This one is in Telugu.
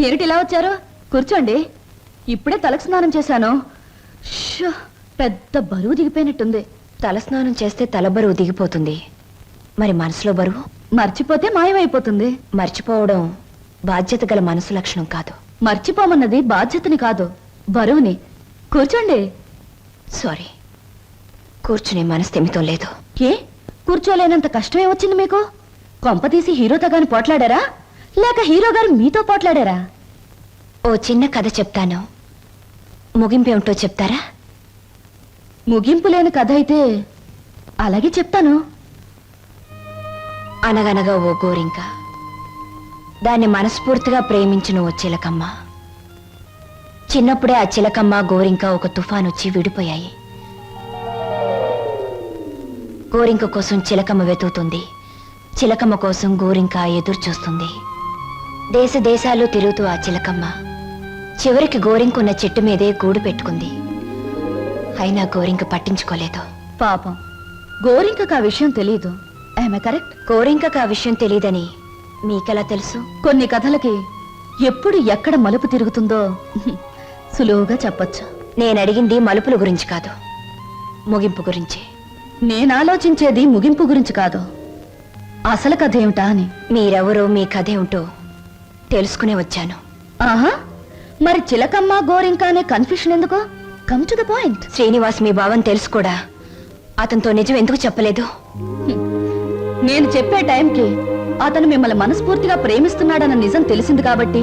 ఏమిటి ఇలా వచ్చారు? కూర్చోండి. ఇప్పుడే తలకు స్నానం చేశాను. షో, పెద్ద బరువు దిగిపోయినట్టుంది. తలస్నానం చేస్తే తల బరువు దిగిపోతుంది. మరి మనసులో బరువు? మర్చిపోతే మాయమైపోతుంది. మర్చిపోవడం బాధ్యత గల మనసు లక్షణం కాదు. మర్చిపోమన్నది బాధ్యతని కాదు. బరువుని. కూర్చోండి. సారీ. కూర్చునే మనస్థిమితం లేదు. ఏ? కూర్చోలేనంత కష్టమే వచ్చింది మీకు? కొంపతీసి హీరోతో గాని పోట్లాడారా? లేక హీరో గారు మీతో పోట్లాడారా? ఓ చిన్న కథ చెప్తాను. ముగింపేమిటో చెప్తారా? ముగింపు లేని కథ అయితే అలాగే చెప్తాను. అనగనగా ఓ గోరింక దాన్ని మనస్ఫూర్తిగా ప్రేమించిన ఓ చిలకమ్మ. చిన్నప్పుడే ఆ చిలకమ్మ గోరింక ఒక తుఫాన్ వచ్చి విడిపోయాయి. గోరింక కోసం చిలకమ్మ వెతుకుతుంది. చిలకమ్మ కోసం గోరింక ఎదురు చూస్తుంది దేశ దేశాలు తిరుగుతూ ఆ చిలకమ్మ. చివరికి గోరింక ఉన్న చెట్టు మీదే గూడు పెట్టుకుంది. అయినా గోరింక పట్టించుకోలేదు. పాపం. గోరింకకు ఆ విషయం తెలియదు ఆమె కరెక్ట్ గోరింకకు ఆ విషయం తెలియదని మీకెలా తెలుసు? కొన్ని కథలకి ఎప్పుడు ఎక్కడ మలుపు తిరుగుతుందో సులువుగా చెప్పొచ్చు. నేను అడిగింది మలుపుల గురించి కాదు. ముగింపు గురించి. నేను ఆలోచించేది ముగింపు గురించి కాదు. అసలు కథ ఏమిటా అని. మీరెవరో మీ కథ ఏమిటో తెలుసుకునే వచ్చాను. ఆహా మరి చిలకమ్మ గోరింక అనే కన్ఫ్యూషన్ ఎందుకు? Come to the point Srinivas మీ భావం తెలుసు కూడా. అతనితో నిజం ఎందుకు చెప్పలేదు? నేను చెప్పే టైంకి అతను మిమ్మల్ని మనస్ఫూర్తిగా ప్రేమిస్తున్నాడన్న నిజం తెలిసింది కాబట్టి